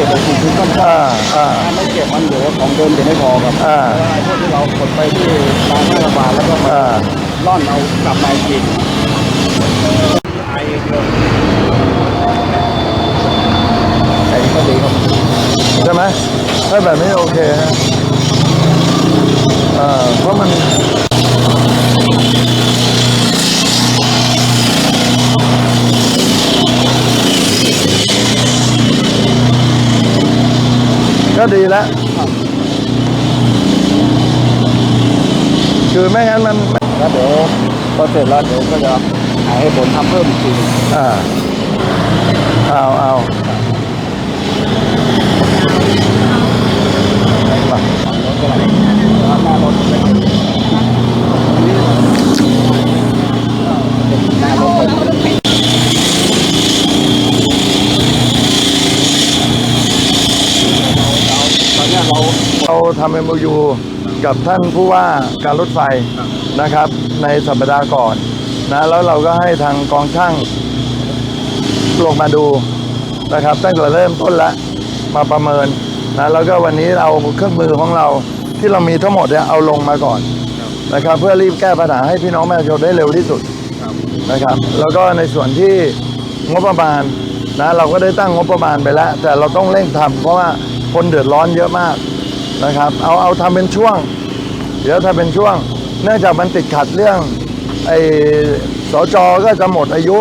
ก็บไอ้สิ่งที่ต้องอ่าอ่าถ้าไม่เก็บมันเหลือของเดิมจะไม่พอครับอ่า เพราะไอ้พวกที่เราขนไปที่ร้านห้าบาทแล้วก็มาอ่า ล่อนเอากลับมากทีไอเดียวไอ้ก็ดีครับใช่ไหมถ้าแบบนี้โอเคฮะอ่อเพราะมัน ก็ดีแล้ว คือไม่งั้นมันแล้วเดี๋ยวพอเสร็จแล้วเดี๋ยวก็จะหาให้ผลทำเพิ่มอีกทีอ่าเอาเอามา ฝั่งรถก็ได้แล้วหน้ารถก็ได้หน้ารถไปตอนเนี้ยเรา เราทำ MOU กับท่านผู้ว่าการรถไฟนะครับ ในสัปดาห์ก่อนนะแล้วเราก็ให้ทางกองช่างลงมาดูนะครับ ตั้งแต่เริ่มต้นแล้วมาประเมินนะแล้วก็วันนี้เอาเครื่องมือของเราที่เรามีทั้งหมดเนี่ยเอาลงมาก่อนนะครับ เพื่อรีบแก้ปัญหาให้พี่น้องประชาชนได้เร็วที่สุดนะครับ แล้วก็ในส่วนที่งบประมาณนะเราก็ได้ตั้งงบประมาณไปแล้ว แต่เราต้องเร่งทำเพราะว่าคนเดือดร้อนเยอะมาก นะครับ เอาเอาทำเป็นช่วง เดี๋ยวถ้าเป็นช่วง เนื่องจากมันติดขัดเรื่องไอ้สจก็จะหมดอายุ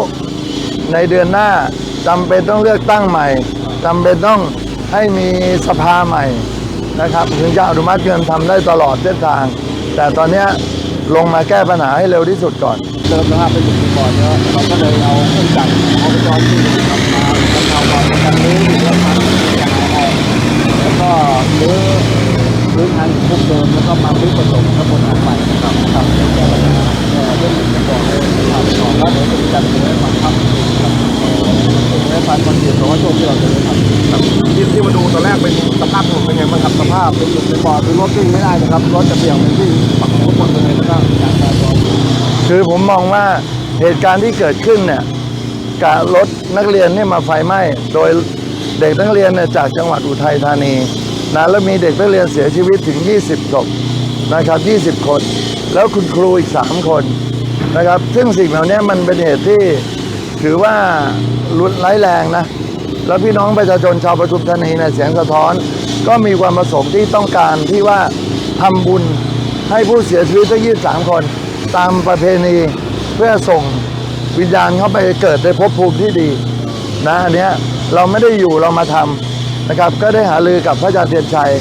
ในเดือนหน้าจำเป็นต้องเลือกตั้งใหม่จำเป็นต้องให้มีสภาใหม่นะครับถึงจะอนุมัติเงินทำได้ตลอดเส้นทาง แต่ตอนนี้ลงมาแก้ปัญหาให้เร็วที่สุดก่อนเดิมนะครับเป็นอยู่ก่อนเนี่ยเราก็เลยเอาเครื่องจักรเอาไปจอที่ทำมาทำเอา สภาพถนนเป็นไงบ้างครับสภาพเป็นหลุมเป็นบ่อคือรถวิ่งไม่ได้นะครับรถจะเบี่ยงเป็นที่ปักทุกคนเลยนะครับการจราจรคือผมมองว่าเหตุการณ์ที่เกิดขึ้นเนี่ยกับรถนักเรียนเนี่ยมาไฟไหม้โดยเด็กนักเรียนเนี่ยจากจังหวัดอุทัยธานีนะแล้วมีเด็กนักเรียนเสียชีวิตถึง 20ศพนะครับ 20 คน แล้วคุณครูอีก 3 คนนะครับ ซึ่งสิ่งเหล่านี้มันเป็นเหตุที่ถือว่ารุนร้ายแรงนะ แล้วพี่น้องประชาชนชาวปทุมธานีในเสียงสะท้อน ก็มีความประสงค์ที่ต้องการที่ว่าทำบุญให้ผู้เสียชีวิตทั้ง23คน ตามประเพณีเพื่อส่งวิญญาณเข้าไปเกิดในภพภูมิที่ดีนะอันเนี้ยเราไม่ได้อยู่เรามาทำนะครับ ก็ได้หารือกับพระอาจารย์เทียนชัย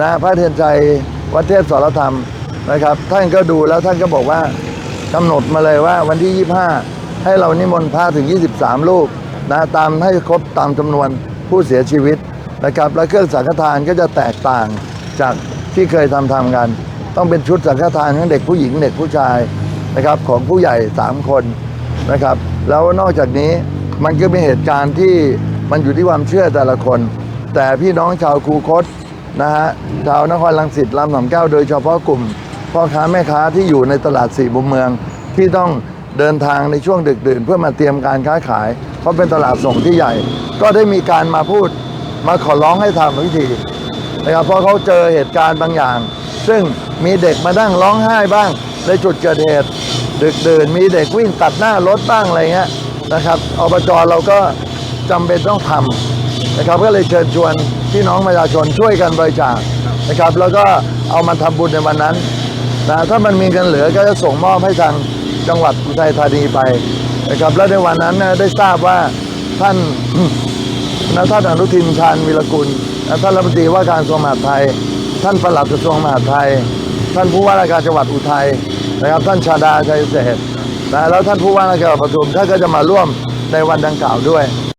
นะพระเทียนชัยวัดเทพสรธรรมนะครับ ท่านก็ดูแล้วท่านก็บอกว่ากำหนดมาเลยว่าวันที่ 25 ให้เรานิมนต์พระถึง 23ลูก นะตามให้ครบตามจำนวนผู้เสียชีวิตนะครับ และเครื่องสังฆทานก็จะแตกต่างจากที่เคยทำทำกัน ต้องเป็นชุดสังฆทานของเด็กผู้หญิงเด็กผู้ชายนะครับ ของผู้ใหญ่ 3 คนนะครับ แล้วนอกจากนี้มันก็มีเหตุการณ์ที่มันอยู่ที่ความเชื่อแต่ละคน แต่พี่น้องชาวคูคตนะฮะชาวนครลังสิตลำสำแก้วโดยเฉพาะกลุ่มพ่อค้าแม่ค้าที่อยู่ในตลาดสี่มุมเมือง ที่ต้องเดินทางในช่วงดึกดื่นเพื่อมาเตรียมการค้าขาย เพราะเป็นตลาดส่งที่ใหญ่ ก็ได้มีการมาพูดมาขอร้องให้ทำวิธีนะครับเพราะเขาเจอเหตุการณ์บางอย่าง ซึ่งมีเด็กมานั่งร้องไห้บ้าง ในจุดเกิดเหตุดึกดื่นมีเด็กวิ่งตัดหน้ารถบ้างอะไรเงี้ยนะครับอบจเราก็จำเป็นต้องทำนะครับก็เลยเชิญชวนพี่น้องประชาชนช่วยกันบริจาคนะครับ แล้วก็เอามาทำบุญในวันนั้นนะถ้ามันมีเงินเหลือก็จะส่งมอบให้ทางจังหวัดอุทัยธานีไป นะครับ และในวันนั้นได้ทราบว่าท่านนท่านอนุทินชาญวิรกุลท่านรัฐมนตรีว่าการกระทรวงมหาดไทย ท่านปลัดกระทรวงมหาดไทย ท่านผู้ว่าราชการจังหวัดอุทัยนะครับ ท่านชาดาชัยเศรษนะแล้วท่านผู้ว่าราชการปทุมท่านก็จะมาร่วมในวันดังกล่าวด้วย